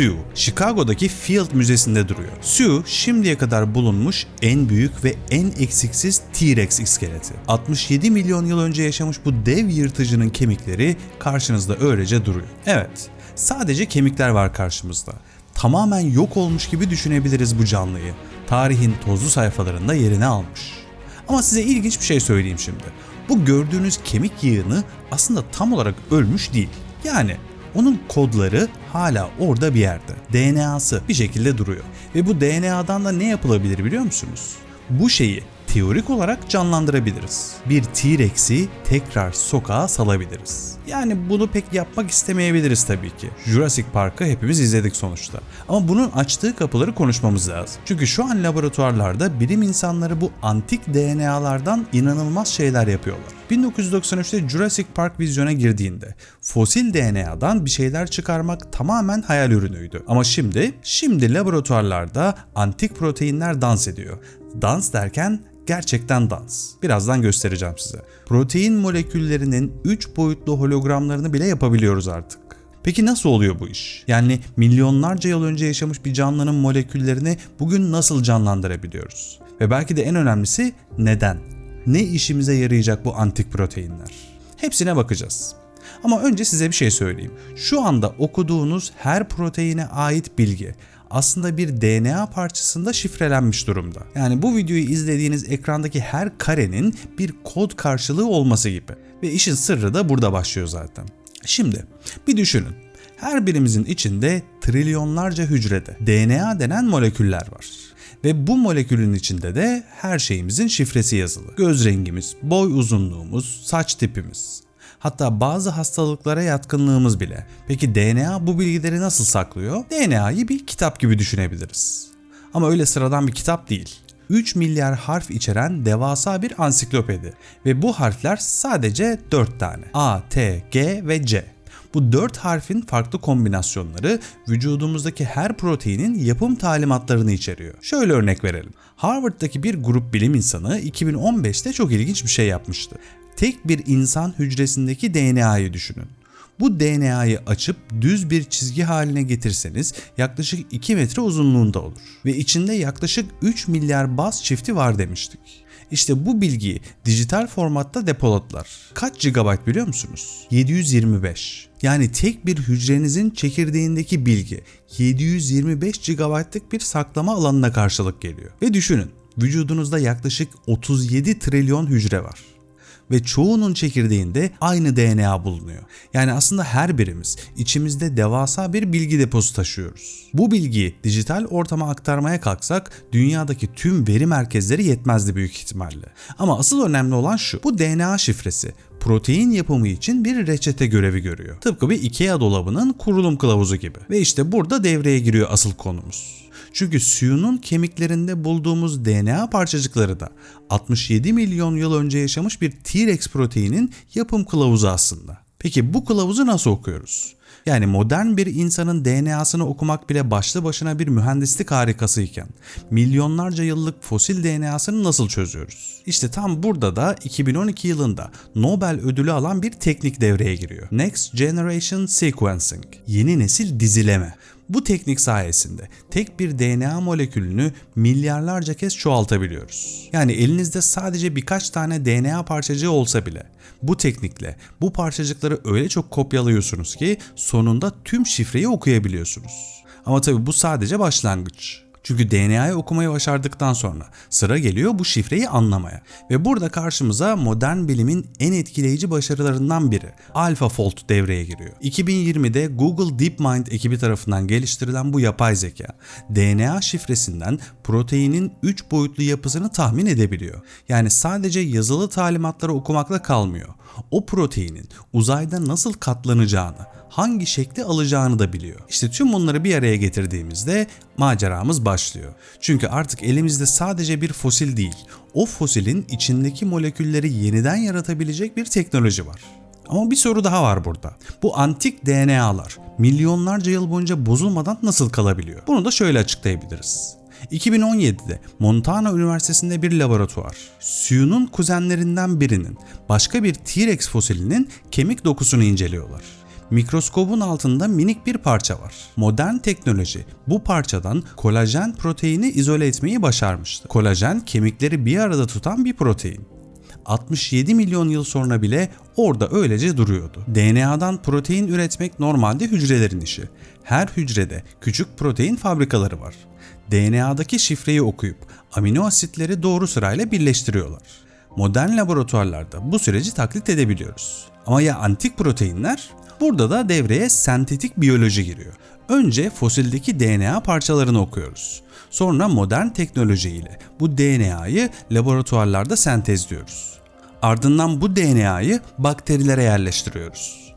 Sioux, Chicago'daki Field Müzesi'nde duruyor. Sioux, şimdiye kadar bulunmuş en büyük ve en eksiksiz T-Rex iskeleti. 67 milyon yıl önce yaşamış bu dev yırtıcının kemikleri karşınızda öylece duruyor. Evet, sadece kemikler var karşımızda. Tamamen yok olmuş gibi düşünebiliriz bu canlıyı. Tarihin tozlu sayfalarında yerini almış. Ama size ilginç bir şey söyleyeyim şimdi. Bu gördüğünüz kemik yığını aslında tam olarak ölmüş değil. Yani onun kodları hala orada bir yerde. DNA'sı bir şekilde duruyor. Ve bu DNA'dan da ne yapılabilir biliyor musunuz? Bu şeyi teorik olarak canlandırabiliriz. Bir T-Rex'i tekrar sokağa salabiliriz. Yani bunu pek yapmak istemeyebiliriz tabii ki. Jurassic Park'ı hepimiz izledik sonuçta. Ama bunun açtığı kapıları konuşmamız lazım. Çünkü şu an laboratuvarlarda bilim insanları bu antik DNA'lardan inanılmaz şeyler yapıyorlar. 1993'te Jurassic Park vizyona girdiğinde fosil DNA'dan bir şeyler çıkarmak tamamen hayal ürünüydü. Ama şimdi, şimdi laboratuvarlarda antik proteinler dans ediyor. Dans derken gerçekten dans. Birazdan göstereceğim size. Protein moleküllerinin 3 boyutlu hologramlarını bile yapabiliyoruz artık. Peki nasıl oluyor bu iş? Yani milyonlarca yıl önce yaşamış bir canlının moleküllerini bugün nasıl canlandırabiliyoruz? Ve belki de en önemlisi neden? Ne işimize yarayacak bu antik proteinler? Hepsine bakacağız. Ama önce size bir şey söyleyeyim. Şu anda okuduğunuz her proteine ait bilgi aslında bir DNA parçasında şifrelenmiş durumda. Yani bu videoyu izlediğiniz ekrandaki her karenin bir kod karşılığı olması gibi. Ve işin sırrı da burada başlıyor zaten. Şimdi bir düşünün. Her birimizin içinde trilyonlarca hücrede DNA denen moleküller var. Ve bu molekülün içinde de her şeyimizin şifresi yazılı. Göz rengimiz, boy uzunluğumuz, saç tipimiz. Hatta bazı hastalıklara yatkınlığımız bile. Peki DNA bu bilgileri nasıl saklıyor? DNA'yı bir kitap gibi düşünebiliriz. Ama öyle sıradan bir kitap değil. 3 milyar harf içeren devasa bir ansiklopedi ve bu harfler sadece 4 tane. A, T, G ve C. Bu 4 harfin farklı kombinasyonları vücudumuzdaki her proteinin yapım talimatlarını içeriyor. Şöyle örnek verelim. Harvard'daki bir grup bilim insanı 2015'te çok ilginç bir şey yapmıştı. Tek bir insan hücresindeki DNA'yı düşünün. Bu DNA'yı açıp düz bir çizgi haline getirseniz yaklaşık 2 metre uzunluğunda olur ve içinde yaklaşık 3 milyar baz çifti var demiştik. İşte bu bilgiyi dijital formatta depoladılar. Kaç GB biliyor musunuz? 725. Yani tek bir hücrenizin çekirdeğindeki bilgi 725 GB'lık bir saklama alanına karşılık geliyor. Ve düşünün, vücudunuzda yaklaşık 37 trilyon hücre var ve çoğunun çekirdeğinde aynı DNA bulunuyor. Yani aslında her birimiz içimizde devasa bir bilgi deposu taşıyoruz. Bu bilgiyi dijital ortama aktarmaya kalksak dünyadaki tüm veri merkezleri yetmezdi büyük ihtimalle. Ama asıl önemli olan şu. Bu DNA şifresi protein yapımı için bir reçete görevi görüyor. Tıpkı bir IKEA dolabının kurulum kılavuzu gibi. Ve işte burada devreye giriyor asıl konumuz. Çünkü suyunun kemiklerinde bulduğumuz DNA parçacıkları da 67 milyon yıl önce yaşamış bir T-Rex proteinin yapım kılavuzu aslında. Peki bu kılavuzu nasıl okuyoruz? Yani modern bir insanın DNA'sını okumak bile başlı başına bir mühendislik harikasıyken milyonlarca yıllık fosil DNA'sını nasıl çözüyoruz? İşte tam burada da 2012 yılında Nobel ödülü alan bir teknik devreye giriyor. Next Generation Sequencing, yeni nesil dizileme. Bu teknik sayesinde tek bir DNA molekülünü milyarlarca kez çoğaltabiliyoruz. Yani elinizde sadece birkaç tane DNA parçacığı olsa bile bu teknikle bu parçacıkları öyle çok kopyalıyorsunuz ki sonunda tüm şifreyi okuyabiliyorsunuz. Ama tabi bu sadece başlangıç. Çünkü DNA'yı okumayı başardıktan sonra sıra geliyor bu şifreyi anlamaya. Ve burada karşımıza modern bilimin en etkileyici başarılarından biri AlphaFold devreye giriyor. 2020'de Google DeepMind ekibi tarafından geliştirilen bu yapay zeka DNA şifresinden proteinin 3 boyutlu yapısını tahmin edebiliyor. Yani sadece yazılı talimatları okumakla kalmıyor. O proteinin uzayda nasıl katlanacağını, hangi şekli alacağını da biliyor. İşte tüm bunları bir araya getirdiğimizde maceramız başlıyor. Çünkü artık elimizde sadece bir fosil değil, o fosilin içindeki molekülleri yeniden yaratabilecek bir teknoloji var. Ama bir soru daha var burada. Bu antik DNA'lar milyonlarca yıl boyunca bozulmadan nasıl kalabiliyor? Bunu da şöyle açıklayabiliriz. 2017'de Montana Üniversitesi'nde bir laboratuvar, Sue'nun kuzenlerinden birinin başka bir T-Rex fosilinin kemik dokusunu inceliyorlar. Mikroskobun altında minik bir parça var. Modern teknoloji bu parçadan kolajen proteini izole etmeyi başarmıştı. Kolajen kemikleri bir arada tutan bir protein. 67 milyon yıl sonra bile orada öylece duruyordu. DNA'dan protein üretmek normalde hücrelerin işi. Her hücrede küçük protein fabrikaları var. DNA'daki şifreyi okuyup amino asitleri doğru sırayla birleştiriyorlar. Modern laboratuvarlarda bu süreci taklit edebiliyoruz. Ama ya antik proteinler? Burada da devreye sentetik biyoloji giriyor. Önce fosildeki DNA parçalarını okuyoruz. Sonra modern teknolojiyle bu DNA'yı laboratuvarlarda sentezliyoruz. Ardından bu DNA'yı bakterilere yerleştiriyoruz.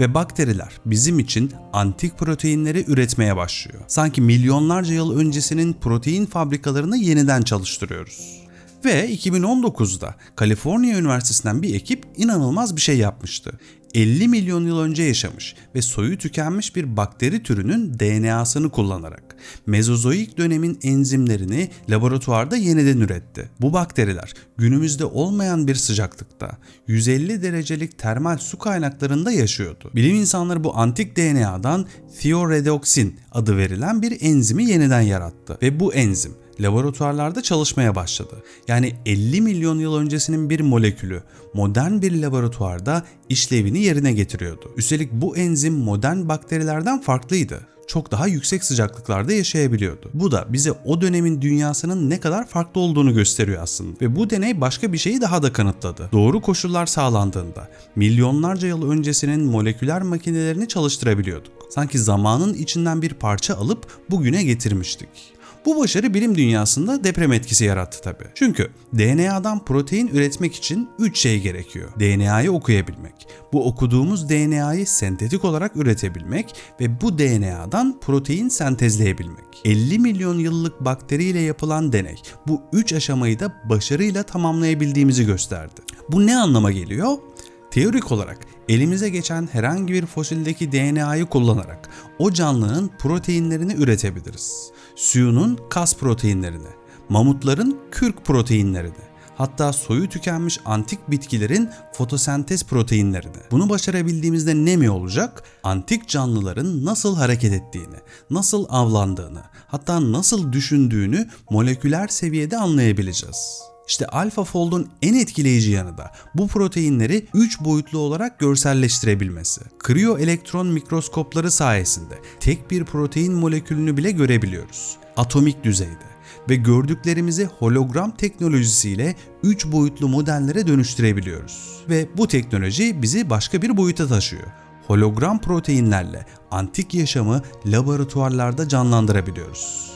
Ve bakteriler bizim için antik proteinleri üretmeye başlıyor. Sanki milyonlarca yıl öncesinin protein fabrikalarını yeniden çalıştırıyoruz. Ve 2019'da Kaliforniya Üniversitesi'nden bir ekip inanılmaz bir şey yapmıştı. 50 milyon yıl önce yaşamış ve soyu tükenmiş bir bakteri türünün DNA'sını kullanarak Mezozoik dönemin enzimlerini laboratuvarda yeniden üretti. Bu bakteriler günümüzde olmayan bir sıcaklıkta 150 derecelik termal su kaynaklarında yaşıyordu. Bilim insanları bu antik DNA'dan thioredoxin adı verilen bir enzimi yeniden yarattı ve bu enzim laboratuvarlarda çalışmaya başladı. Yani 50 milyon yıl öncesinin bir molekülü modern bir laboratuvarda işlevini yerine getiriyordu. Üstelik bu enzim modern bakterilerden farklıydı çok daha yüksek sıcaklıklarda yaşayabiliyordu. Bu da bize o dönemin dünyasının ne kadar farklı olduğunu gösteriyor aslında. Ve bu deney başka bir şeyi daha da kanıtladı. Doğru koşullar sağlandığında milyonlarca yıl öncesinin moleküler makinelerini çalıştırabiliyorduk. Sanki zamanın içinden bir parça alıp bugüne getirmiştik. Bu başarı bilim dünyasında deprem etkisi yarattı tabi. Çünkü DNA'dan protein üretmek için 3 şey gerekiyor. DNA'yı okuyabilmek, bu okuduğumuz DNA'yı sentetik olarak üretebilmek ve bu DNA'dan protein sentezleyebilmek. 50 milyon yıllık bakteriyle yapılan deney bu 3 aşamayı da başarıyla tamamlayabildiğimizi gösterdi. Bu ne anlama geliyor? Teorik olarak elimize geçen herhangi bir fosildeki DNA'yı kullanarak o canlının proteinlerini üretebiliriz. Suyunun kas proteinlerini, mamutların kürk proteinlerini, hatta soyu tükenmiş antik bitkilerin fotosentez proteinlerini. Bunu başarabildiğimizde ne mi olacak? Antik canlıların nasıl hareket ettiğini, nasıl avlandığını, hatta nasıl düşündüğünü moleküler seviyede anlayabileceğiz. İşte AlphaFold'un en etkileyici yanı da bu proteinleri 3 boyutlu olarak görselleştirebilmesi. Kriyo elektron mikroskopları sayesinde tek bir protein molekülünü bile görebiliyoruz. Atomik düzeyde ve gördüklerimizi hologram teknolojisiyle 3 boyutlu modellere dönüştürebiliyoruz. Ve bu teknoloji bizi başka bir boyuta taşıyor. Hologram proteinlerle antik yaşamı laboratuvarlarda canlandırabiliyoruz.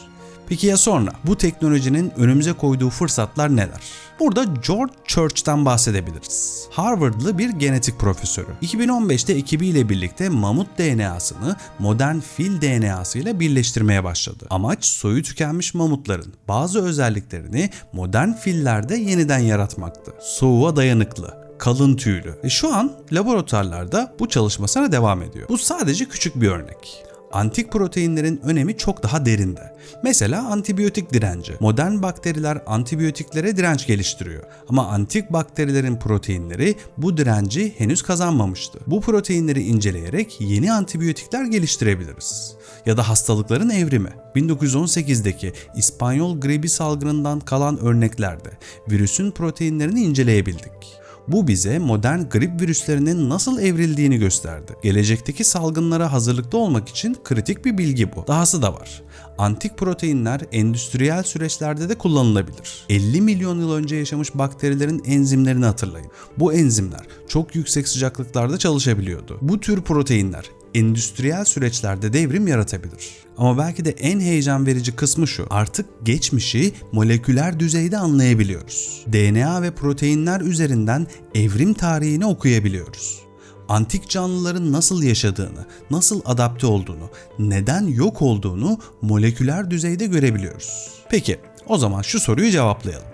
Peki ya sonra? Bu teknolojinin önümüze koyduğu fırsatlar neler? Burada George Church'tan bahsedebiliriz. Harvardlı bir genetik profesörü. 2015'te ekibiyle birlikte mamut DNA'sını modern fil DNA'sı ile birleştirmeye başladı. Amaç soyu tükenmiş mamutların bazı özelliklerini modern fillerde yeniden yaratmaktı. Soğuğa dayanıklı, kalın tüylü. Ve şu an laboratuvarlarda bu çalışmasına devam ediyor. Bu sadece küçük bir örnek antik proteinlerin önemi çok daha derinde. Mesela antibiyotik direnci. Modern bakteriler antibiyotiklere direnç geliştiriyor. Ama antik bakterilerin proteinleri bu direnci henüz kazanmamıştı. Bu proteinleri inceleyerek yeni antibiyotikler geliştirebiliriz. Ya da hastalıkların evrimi. 1918'deki İspanyol gribi salgınından kalan örneklerde virüsün proteinlerini inceleyebildik. Bu bize modern grip virüslerinin nasıl evrildiğini gösterdi. Gelecekteki salgınlara hazırlıklı olmak için kritik bir bilgi bu. Dahası da var. Antik proteinler endüstriyel süreçlerde de kullanılabilir. 50 milyon yıl önce yaşamış bakterilerin enzimlerini hatırlayın. Bu enzimler çok yüksek sıcaklıklarda çalışabiliyordu. Bu tür proteinler endüstriyel süreçlerde devrim yaratabilir. Ama belki de en heyecan verici kısmı şu. Artık geçmişi moleküler düzeyde anlayabiliyoruz. DNA ve proteinler üzerinden evrim tarihini okuyabiliyoruz. Antik canlıların nasıl yaşadığını, nasıl adapte olduğunu, neden yok olduğunu moleküler düzeyde görebiliyoruz. Peki, o zaman şu soruyu cevaplayalım.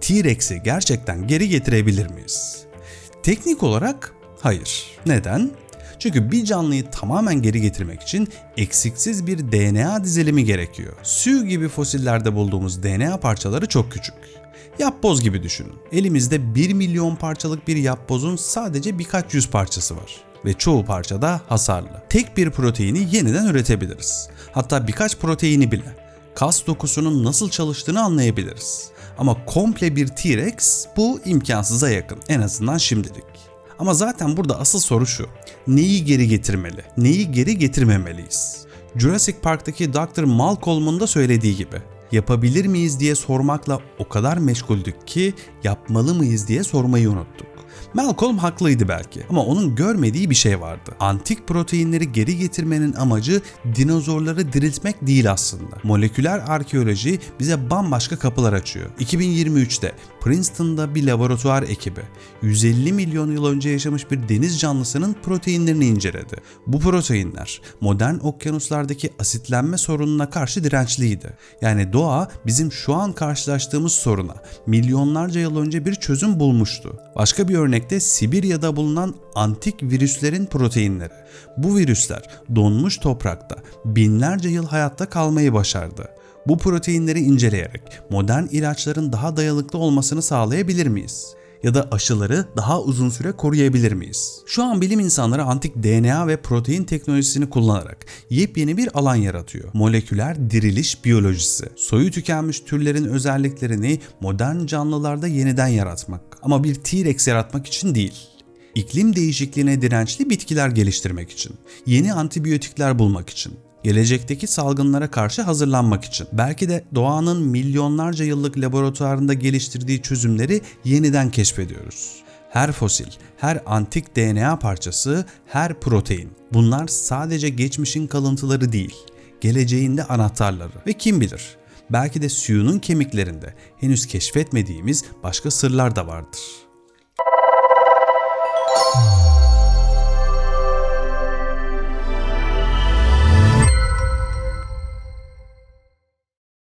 T-Rex'i gerçekten geri getirebilir miyiz? Teknik olarak hayır. Neden? Çünkü bir canlıyı tamamen geri getirmek için eksiksiz bir DNA dizilimi gerekiyor. Sü gibi fosillerde bulduğumuz DNA parçaları çok küçük. Yapboz gibi düşünün. Elimizde 1 milyon parçalık bir yapbozun sadece birkaç yüz parçası var. ve çoğu parçada hasarlı. Tek bir proteini yeniden üretebiliriz. Hatta birkaç proteini bile. Kas dokusunun nasıl çalıştığını anlayabiliriz. Ama komple bir T-Rex bu imkansıza yakın en azından şimdilik. Ama zaten burada asıl soru şu. Neyi geri getirmeli? Neyi geri getirmemeliyiz? Jurassic Park'taki Dr. Malcolm'un da söylediği gibi yapabilir miyiz diye sormakla o kadar meşguldük ki yapmalı mıyız diye sormayı unuttuk. Malcolm haklıydı belki ama onun görmediği bir şey vardı. Antik proteinleri geri getirmenin amacı dinozorları diriltmek değil aslında. Moleküler arkeoloji bize bambaşka kapılar açıyor. 2023'te Princeton'da bir laboratuvar ekibi 150 milyon yıl önce yaşamış bir deniz canlısının proteinlerini inceledi. Bu proteinler modern okyanuslardaki asitlenme sorununa karşı dirençliydi. Yani doğa bizim şu an karşılaştığımız soruna milyonlarca yıl önce bir çözüm bulmuştu. Başka bir örnekte Sibirya'da bulunan antik virüslerin proteinleri. Bu virüsler donmuş toprakta binlerce yıl hayatta kalmayı başardı. Bu proteinleri inceleyerek modern ilaçların daha dayanıklı olmasını sağlayabilir miyiz? Ya da aşıları daha uzun süre koruyabilir miyiz? Şu an bilim insanları antik DNA ve protein teknolojisini kullanarak yepyeni bir alan yaratıyor. Moleküler diriliş biyolojisi. Soyu tükenmiş türlerin özelliklerini modern canlılarda yeniden yaratmak. Ama bir T-Rex yaratmak için değil iklim değişikliğine dirençli bitkiler geliştirmek için, yeni antibiyotikler bulmak için, gelecekteki salgınlara karşı hazırlanmak için. Belki de doğanın milyonlarca yıllık laboratuvarında geliştirdiği çözümleri yeniden keşfediyoruz. Her fosil, her antik DNA parçası, her protein. Bunlar sadece geçmişin kalıntıları değil, geleceğin de anahtarları. Ve kim bilir, belki de suyunun kemiklerinde henüz keşfetmediğimiz başka sırlar da vardır.